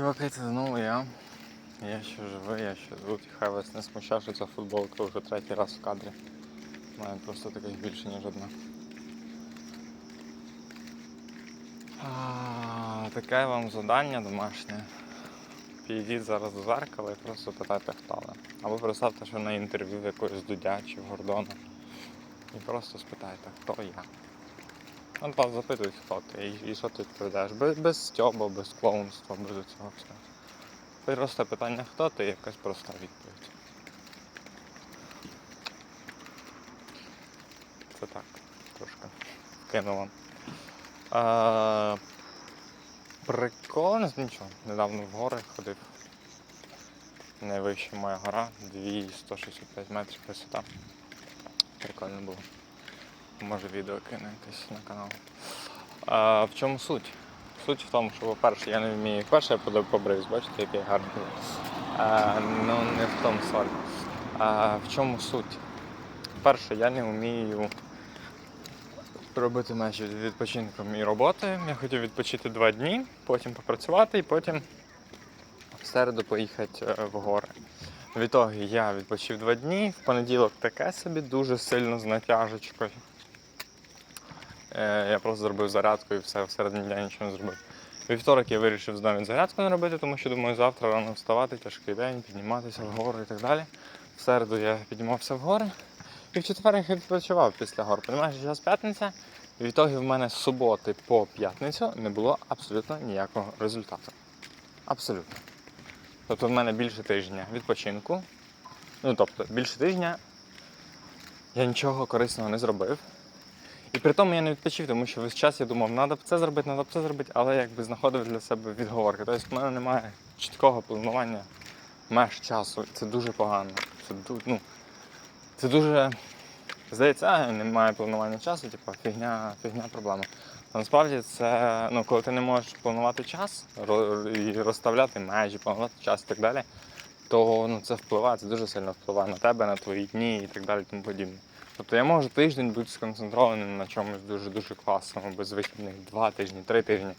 Чуваки, це знову я. Я ще живий, я ще тут. Хай вас не смущає, що ця футболка вже третій раз в кадрі. Має просто таких більше, ніж одна. А, таке вам завдання домашнє. Підійдіть зараз до зеркала і просто питайте, хто ви. Або представте, що на інтерв'ю якогось Дудя чи Гордона. І просто спитайте, хто я. Ну, там запитують, хто ти і, і що ти відповідаєш. Без, без стьоба, без клоунства, без цього всього. Просто питання, хто ти, якась проста відповідь. Це так, трошки кину вам. А, прикольно, нічого. Недавно в гори ходив. Найвища моя гора, 2165 метрів висота. Прикольно було. Може відео кину якесь на канал. А, в чому суть? Суть в тому, що, по-перше, я не вмію. Перше я подав побрився, бачите, який гарний. А, ну не в тому соль. А, в чому суть? Перше, я не вмію робити межі відпочинком і роботи. Я хотів відпочити два дні, потім попрацювати і потім в середу поїхати е, в гори. В ітогі я відпочив два дні, в понеділок таке собі дуже сильно з натяжечкою. Е, Я просто зробив зарядку і все, всередині дня нічого не зробив. Вівторок я вирішив навіть зарядку не робити, тому що думаю, завтра рано вставати, тяжкий день, підніматися в гори і так далі. В середу я піднімався в гори. І в четвер я відпочивав після гор. Понімаєш, зараз п'ятниця. І в ітогі в мене з суботи по п'ятницю не було абсолютно ніякого результату. Абсолютно. Тобто в мене більше тижня відпочинку. Ну тобто, більше тижня я нічого корисного не зробив. І при тому я не відпочив, тому що весь час я думав, треба б це зробити, треба б це зробити, але якби знаходив для себе відговорки. Тобто в мене немає чіткого планування меж часу. Це дуже погано. Це, ну, це дуже. Здається, а, немає планування часу, типу, фігня, фігня проблема. А насправді це, ну, коли ти не можеш планувати час і розставляти межі, планувати час і так далі, то ну, це впливає, це дуже сильно впливає на тебе, на твої дні і так далі, тому подібне. Тобто я можу тиждень бути сконцентрованим на чомусь дуже-дуже класному, без вихідних, два тижні, три тижні.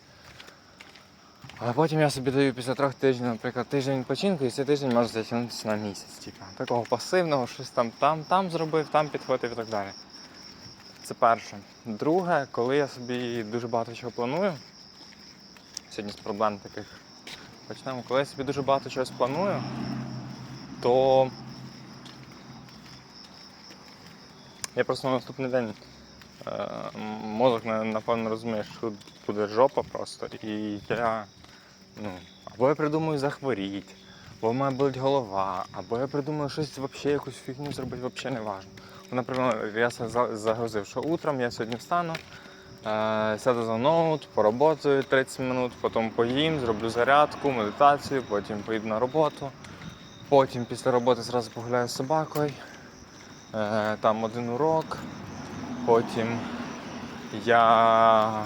Але потім я собі даю після трьох тижнів, наприклад, тиждень відпочинку, і цей тиждень може затягнутися на місяць. Типу. Такого пасивного, щось там, там, там зробив, там підхватив і так далі. Це перше. Друге, коли я собі дуже багато чого планую, сьогодні з проблем таких почнемо, коли я собі дуже багато чогось планую, то я просто на наступний день е, мозок напевно розуміє, що тут буде жопа просто. І я ну, або я придумаю захворіти, або в мене болить голова, або я придумаю щось взагалі якусь фігню зробити, взагалі не. Ну, Наприклад, я загрузив, що утром я сьогодні встану, е, сяду за ноут, поработаю 30 минут, потім поїм, зроблю зарядку, медитацію, потім поїду на роботу. Потім після роботи зразу погуляю з собакою. Е, там один урок. Потім я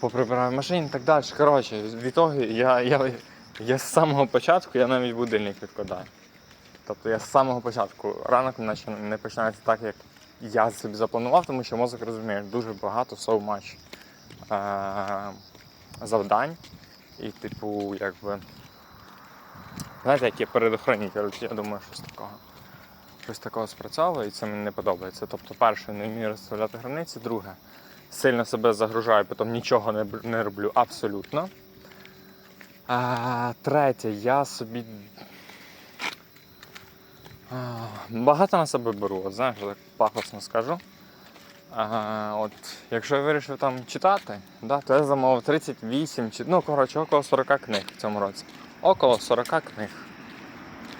поприбираю в машині і так далі. Коротше, від того я, я, я з самого початку я навіть будильник відкладаю. Тобто я з самого початку ранок наче не починається так, як я собі запланував, тому що мозок розуміє, дуже багато so much е- завдань. І, типу, якби. Знаєте, як є передохранитель, я думаю, щось такого. Щось такого спрацьовує і це мені не подобається. Тобто, перше, не вмію розставляти границі, друге, сильно себе загружаю, потім нічого не, не роблю абсолютно. А, третє, я собі. А, багато на себе беру, от знаєш, так пафосно скажу. А, от, якщо я вирішив там читати, да, то я замовив 38, чи, ну, коротше, около 40 книг в цьому році. Около 40 книг.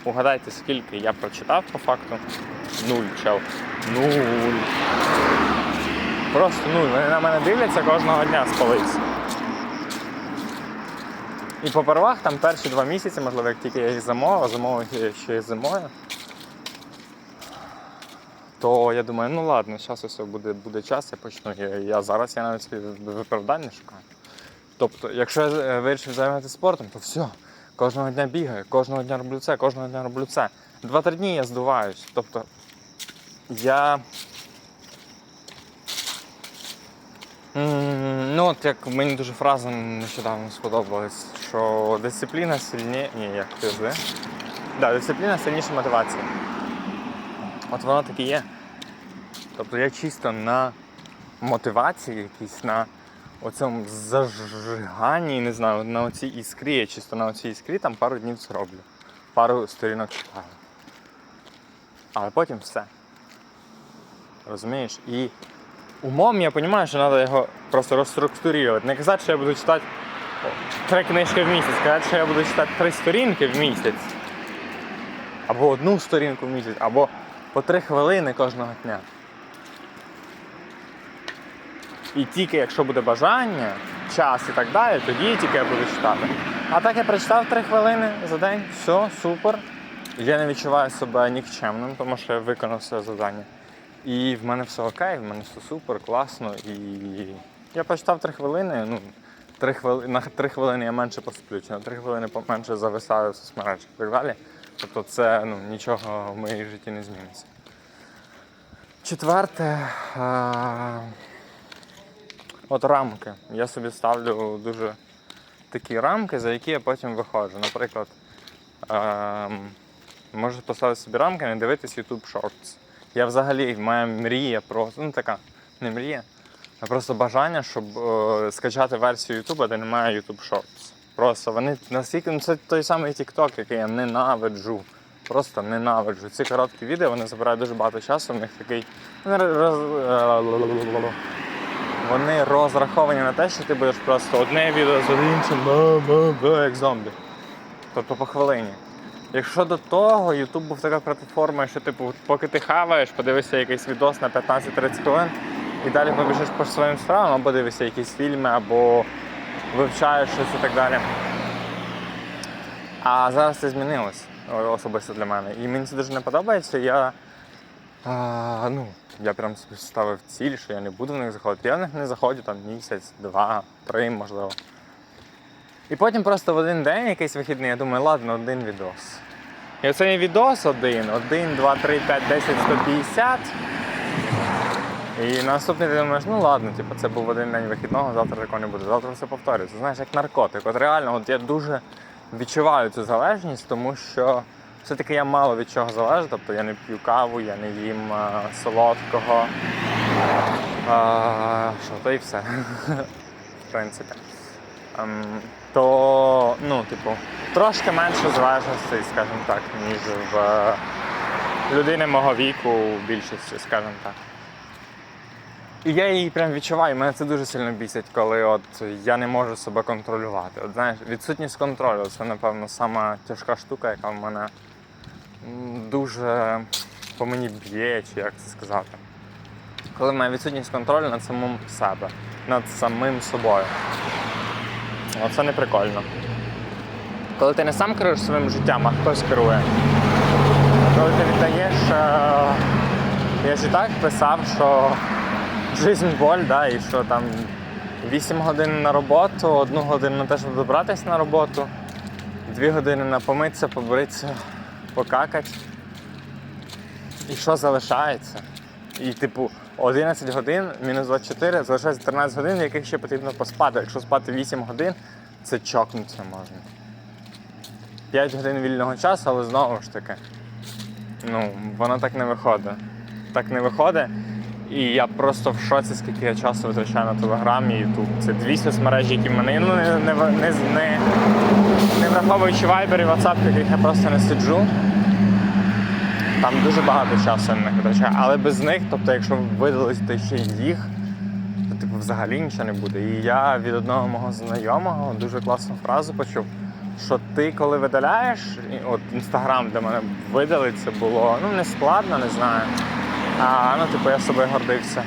Угадайте, скільки я прочитав по факту? Нуль, чел. Нуль. Просто нуль. Вони на мене дивляться кожного дня з полиці. І попервах там перші два місяці, можливо, як тільки я їх замовив, замовив ще зимою. То я думаю, ну ладно, зараз ось буде, буде час, я почну. Я, я зараз я навіть виправдання шукаю. Тобто, якщо я е, вирішив займатися спортом, то все. Кожного дня бігаю, кожного дня роблю це, кожного дня роблю це. Два-три дні я здуваюсь. Тобто я Ну, от як мені дуже фраза нещодавно сподобалась, що дисципліна сильніше. Ні, як ти зли? Да, дисципліна сильніша мотивації. От воно так і є. Тобто я чисто на мотивації якійсь, на оцьому зажиганні, не знаю, на оцій іскрі, я чисто на оцій іскрі там пару днів зроблю. Пару сторінок читаю. Але потім все. Розумієш? І умом я розумію, що треба його просто розструктурувати. Не казати, що я буду читати три книжки в місяць, казати, що я буду читати три сторінки в місяць. Або одну сторінку в місяць, або по три хвилини кожного дня. І тільки якщо буде бажання, час і так далі, тоді тільки я буду читати. А так я прочитав три хвилини за день, все, супер. Я не відчуваю себе нікчемним, тому що я виконав своє завдання. І в мене все окей, в мене все супер, класно. І я почитав три хвилини. Ну, три хвили... на три хвилини я менше посплю, чи на три хвилини менше зависаю в соцмережах і так далі. Тобто це ну, нічого в моїй житті не зміниться. Четверте. А... От рамки. Я собі ставлю дуже такі рамки, за які я потім виходжу. Наприклад, ем, можу поставити собі рамки, не дивитись YouTube Shorts. Я взагалі, моя мрія просто, ну така, не мрія, а просто бажання, щоб е, скачати версію YouTube, де немає YouTube Shorts. Просто вони настільки, ну це той самий TikTok, який я ненавиджу. Просто ненавиджу. Ці короткі відео вони забирають дуже багато часу, в них такий. Вони розраховані на те, що ти будеш просто одне відео за іншим, ба, як зомбі. Тобто по хвилині. Якщо до того YouTube був така платформа, що типу, поки ти хаваєш, подивишся якийсь відос на 15-30 хвилин і далі побіжиш по своїм справам, або дивишся якісь фільми, або вивчаєш щось і так далі. А зараз це змінилось особисто для мене. І мені це дуже не подобається. Я, а, ну, я прям ставив ціль, що я не буду в них заходити. Я в них не заходжу там місяць, два, три, можливо. І потім просто в один день якийсь вихідний, я думаю, ладно, один відос. І оцей відос один, один, два, три, п'ять, десять, 150. І наступний ти думаєш, ну ладно, типу, це був один день вихідного, завтра такого не буде. Завтра все повторюється. Знаєш, як наркотик. От реально, от я дуже відчуваю цю залежність, тому що все-таки я мало від чого залежу. Тобто я не п'ю каву, я не їм а, солодкого. А, що, то і все. В принципі. Ем, то, ну, типу, трошки менше залежностей, скажімо так, ніж в е, людини мого віку в більшості, скажімо так. І я її прям відчуваю, мене це дуже сильно бісить, коли от я не можу себе контролювати. От знаєш, відсутність контролю це, напевно, сама тяжка штука, яка в мене дуже по мені б'є, чи як це сказати. Коли мене відсутність контролю над самим себе, над самим собою. Оце не прикольно. Коли ти не сам керуєш своїм життям, а хтось керує. Коли ти віддаєш. е, Я ж і так писав, що жизнь боль, да, і що там 8 годин на роботу, одну годину на те, щоб добратися на роботу, 2 години на помитися, побритися, покакати. І що залишається? І, типу, 11 годин, мінус 24, залишається 13 годин, яких ще потрібно поспати. Якщо спати 8 годин, це чокнутися можна. 5 годин вільного часу, але знову ж таки, ну, воно так не виходить. Так не виходить. І я просто в шоці, скільки я часу витрачаю на Телеграм і Ютуб. Це дві соцмережі, які мене ну, не, не, не, не, не враховуючи Viber і WhatsApp, яких я просто не сиджу. Там дуже багато часу я них витрачаю, але без них, тобто, якщо видалити ще їх, то типу взагалі нічого не буде. І я від одного мого знайомого дуже класну фразу почув, що ти коли видаляєш, от інстаграм, де мене видали, це було ну не складно, не знаю. А ну, типу, я собою гордився.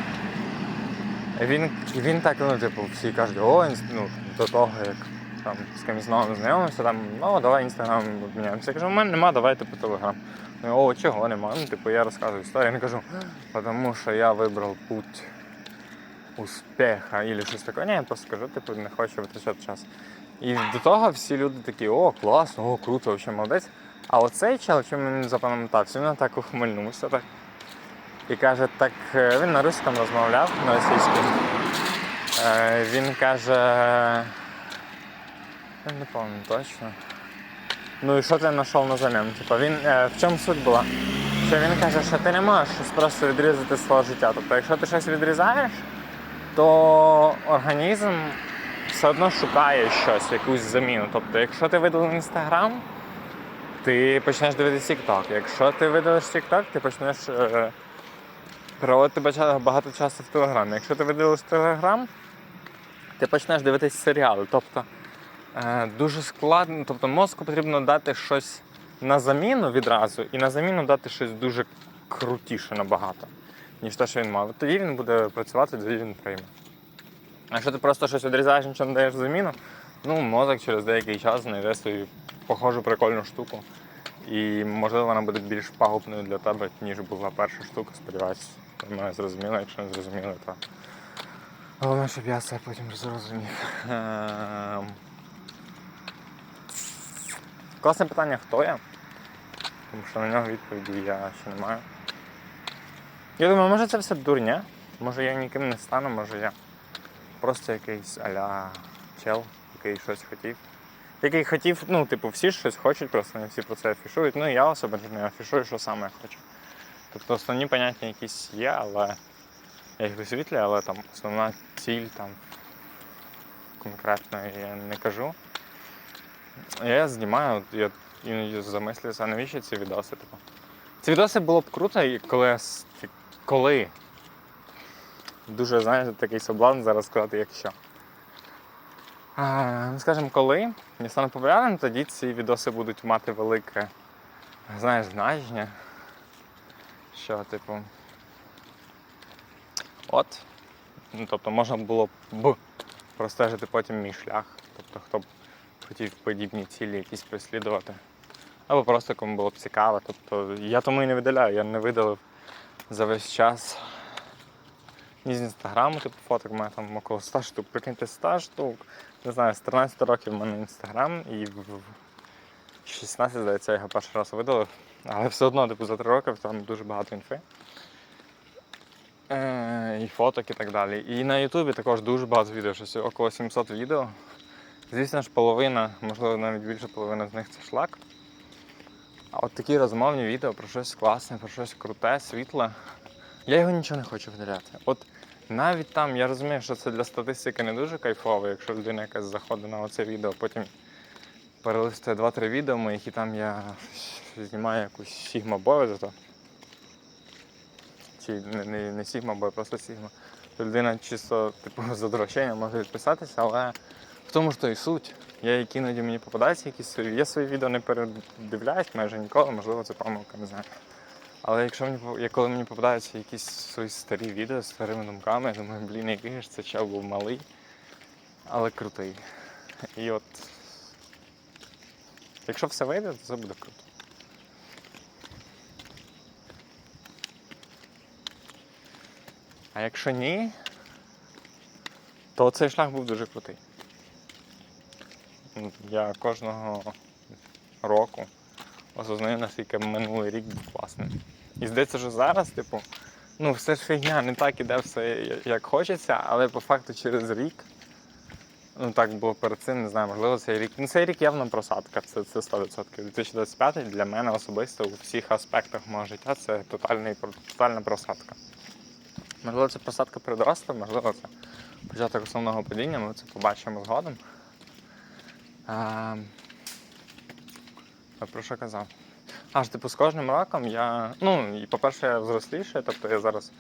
Він, він так, ну, типу, всі кажуть, о, ну, до того, як там з кимось новим знайомився, там, ну, давай інстаграм обміняємося. Я кажу, у мене нема, давай типу телеграм. Ну, О, чого нема? Ну, типу, я розказую історію, не кажу, тому що я вибрав путь успіха або щось таке. Ні, я просто кажу, типу, не хочу витрачати час. І до того всі люди такі, о, класно, о, круто, взагалі молодець. А оцей чел, чим він запам'ятався, він так ухмильнувся так. І каже, так е, він на руському розмовляв, на російському. Е, він каже. Я не пам'ятаю точно. Ну і що ти знайшов на заміну? Типа він. Е, в чому суть була? Що він каже, що ти не можеш щось просто відрізати з свого життя. Тобто, якщо ти щось відрізаєш, то організм все одно шукає щось, якусь заміну. Тобто, якщо ти видалив інстаграм, ти почнеш дивитися TikTok. Якщо ти видалиш TikTok, ти почнеш проводити багато часу в Телеграмі. Якщо ти видалиш Телеграм, ти почнеш дивитися серіали. Тобто е, дуже складно, тобто мозку потрібно дати щось на заміну відразу, і на заміну дати щось дуже крутіше набагато, ніж те, що він мав. Тоді він буде працювати, тоді він прийме. А якщо ти просто щось відрізаєш, нічого не даєш заміну, ну мозок через деякий час знайде свою похожу прикольну штуку. І можливо вона буде більш пагубною для тебе, ніж була перша штука, сподіваюся. Мене зрозуміли, якщо не зрозуміли, то. Головне, щоб я це потім зрозумів. Ем. Класне питання, хто я? Тому що на нього відповіді я ще не маю. Я думаю, може це все дурня? Може я ніким не стану, може я просто якийсь аля чел, який щось хотів. Який хотів, ну, типу, всі щось хочуть, просто не всі про це афішують. Ну і я особисто не афішую, що саме я хочу. Тобто основні поняття якісь є, але я їх висвітлюю, але там основна ціль там конкретно я не кажу. Я знімаю, я іноді замислююся, навіщо ці відоси? Типу? Ці відоси було б круто, коли, коли дуже, знаєте, такий соблазн зараз сказати, якщо. Ну, скажімо, коли я стану популярним, тоді ці відоси будуть мати велике, знаєш, значення. Що, типу. От. Ну, тобто можна було б простежити потім мій шлях. Тобто, хто б хотів подібні цілі якісь переслідувати. Або просто кому було б цікаво. Тобто, я тому і не видаляю, я не видалив за весь час ні з інстаграму, типу фоток, у мене там около 100 штук. Прикиньте, 100 штук. Не знаю, з 13 років в мене інстаграм і в 16, здається, я його перший раз видалив. Але все одно, типу, за 3 роки там дуже багато інфи. Е, і фоток і так далі. І на Ютубі також дуже багато відео, щось около 700 відео. Звісно ж, половина, можливо, навіть більше половина з них це шлак. А от такі розмовні відео про щось класне, про щось круте, світле. Я його нічого не хочу видаляти. От навіть там я розумію, що це для статистики не дуже кайфово, якщо людина якась заходить на оце відео, потім перелистує 2-3 відео моїх, і там я знімаю якусь сігма бою зато. Чи не, не, не сігма бой, просто сігма. Людина чисто типу за доручення може відписатися, але в тому ж то і суть. Я які іноді мені попадаються якісь свої. Я свої відео не передивляюсь майже ніколи, можливо, це помилка, не знаю. Але якщо мені коли мені попадаються якісь свої старі відео з старими думками, я думаю, блін, який ж це чел був малий, але крутий. І от якщо все вийде, то це буде круто. А якщо ні, то цей шлях був дуже крутий. Ну, Я кожного року осознаю, наскільки минулий рік був класним. І здається, що зараз, типу, ну все ж фігня, не так іде все як хочеться, але по факту через рік, ну так було перед цим, не знаю, можливо, цей рік. Ну цей рік явно просадка, це, це 100%. 2025 для мене особисто у всіх аспектах мого життя це тотальний, тотальна просадка. Можливо, це просадка ростом, можливо, це початок основного падіння, ми це побачимо згодом. А, про що казав? Аж типу з кожним роком я. Ну, і по-перше, я взрослішаю, тобто я зараз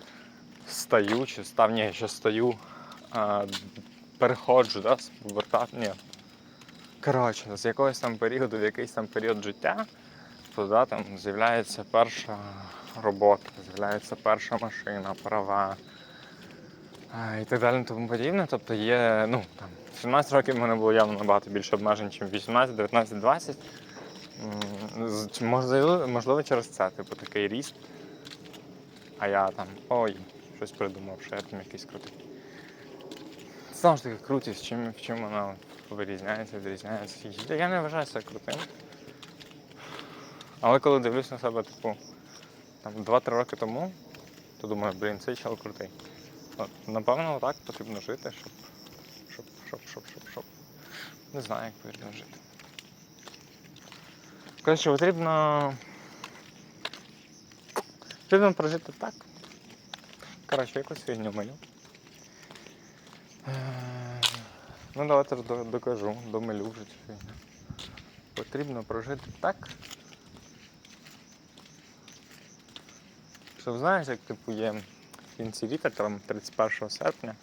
стаю, чи став, ні, я ще стаю, а, переходжу, да, ні. Коротше, з якогось там періоду в якийсь там період життя, то да, там з'являється перша робота, з'являється перша машина, права і так далі, тому подібне. Тобто є, ну, там, 17 років в мене було явно набагато більше обмежень, ніж 18, 19, 20. М, з- чи Можливо, можливо, через це, типу, такий ріст. А я там, ой, щось придумав, що я там якийсь крутий. Знову ж таки, крутість, чим, чим вона вирізняється, відрізняється. Я не вважаю себе крутим. Але коли дивлюсь на себе, типу, там 2-3 роки тому, то думаю, блін, цей чел крутий. От, напевно, так потрібно жити, щоб Не знаю, як потрібно жити. Коротше, потрібно. Потрібно прожити так. Коротше, якусь фігню мою. Е, Ну, давайте докажу, домилю вже фігню. Потрібно прожити так. Щоб знаєш, як типу є в кінці літа, там 31 серпня.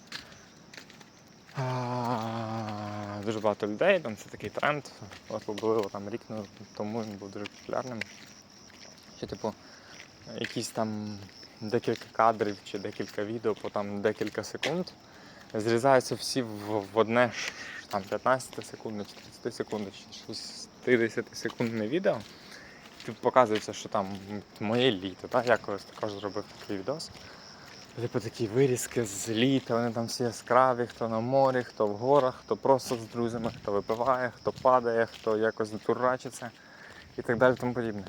Дуже багато людей, там це такий тренд. Особливо там рік тому він був дуже популярним. Що, типу, якісь там декілька кадрів чи декілька відео по там декілька секунд зрізаються всі в, одне там 15 секундне, чи 30 секундне, чи 60 секундне відео. Типу, показується, що там моє літо. Так? Я колись також зробив такий відос. Типу такі вирізки з літа, вони там всі яскраві, хто на морі, хто в горах, хто просто з друзями, хто випиває, хто падає, хто якось дурачиться і так далі тому подібне.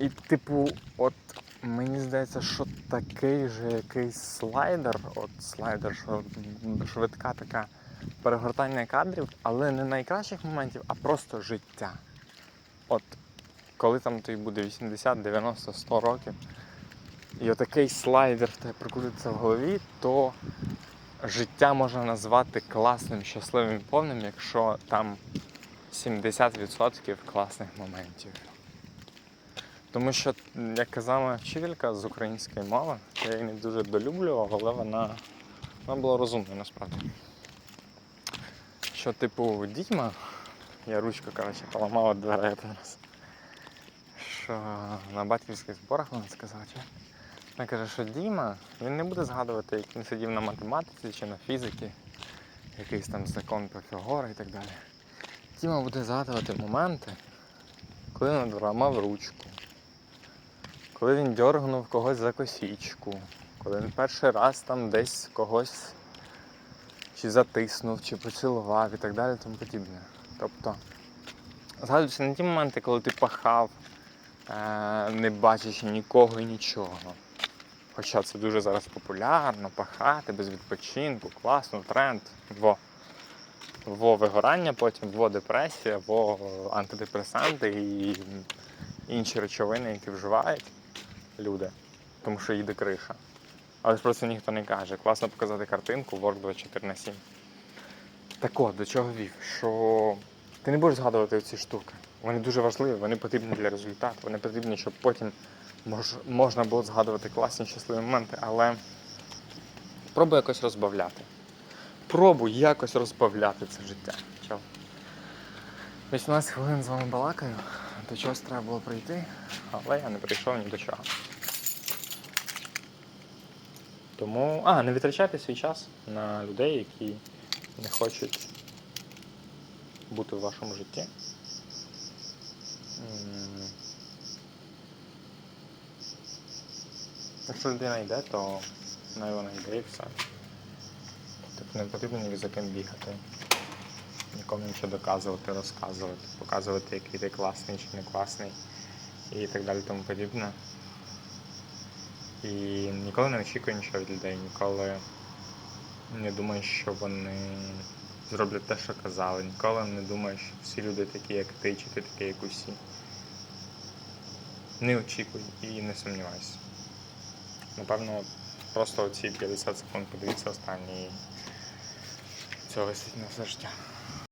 І, типу, от мені здається, що такий же якийсь слайдер, от слайдер, що швидка така перегортання кадрів, але не найкращих моментів, а просто життя. От коли там тобі буде 80, 90, 100 років, і отакий слайдер в тебе прокрутиться в голові, то життя можна назвати класним, щасливим і повним, якщо там 70% класних моментів. Тому що, як казала вчителька з української мови, я її не дуже долюблював, але вона, вона була розумною насправді. Що, типу, дітьма, я ручку, коротше, поламала дверей один раз. Що на батьківських зборах вона сказала, що вона каже, що Діма, він не буде згадувати, як він сидів на математиці чи на фізиці, якийсь там закон про фігури і так далі. Діма буде згадувати моменти, коли він одламав ручку, коли він дьоргнув когось за косічку, коли він перший раз там десь когось чи затиснув, чи поцілував і так далі, тому подібне. Тобто, згадуються не ті моменти, коли ти пахав, е, не бачачи нікого і нічого. Хоча це дуже зараз популярно, пахати без відпочинку, класно, тренд. Во, во вигорання, потім во депресія, во антидепресанти і інші речовини, які вживають люди, тому що їде криша. Але ж просто ніхто не каже. Класно показати картинку Word 24 на 7. Так от, до чого вів, що ти не будеш згадувати ці штуки. Вони дуже важливі, вони потрібні для результату, вони потрібні, щоб потім мож, можна було згадувати класні щасливі моменти, але пробуй якось розбавляти. Пробуй якось розбавляти це життя. Чав. 18 хвилин з вами балакаю, до чогось треба було прийти, але я не прийшов ні до чого. Тому. А, не витрачайте свій час на людей, які не хочуть бути в вашому житті. Якщо людина йде, то най вона йде і все. Тобто не потрібно ні за ким бігати. Нікому нічого доказувати, розказувати, показувати, який ти класний чи не класний і так далі тому подібне. І ніколи не очікуй нічого від людей, ніколи не думай, що вони зроблять те, що казали. Ніколи не думай, що всі люди такі, як ти, чи ти такий, як усі. Не очікуй і не сумнівайся. Напевно, просто оці 50 секунд подивіться останні цього висить на все життя.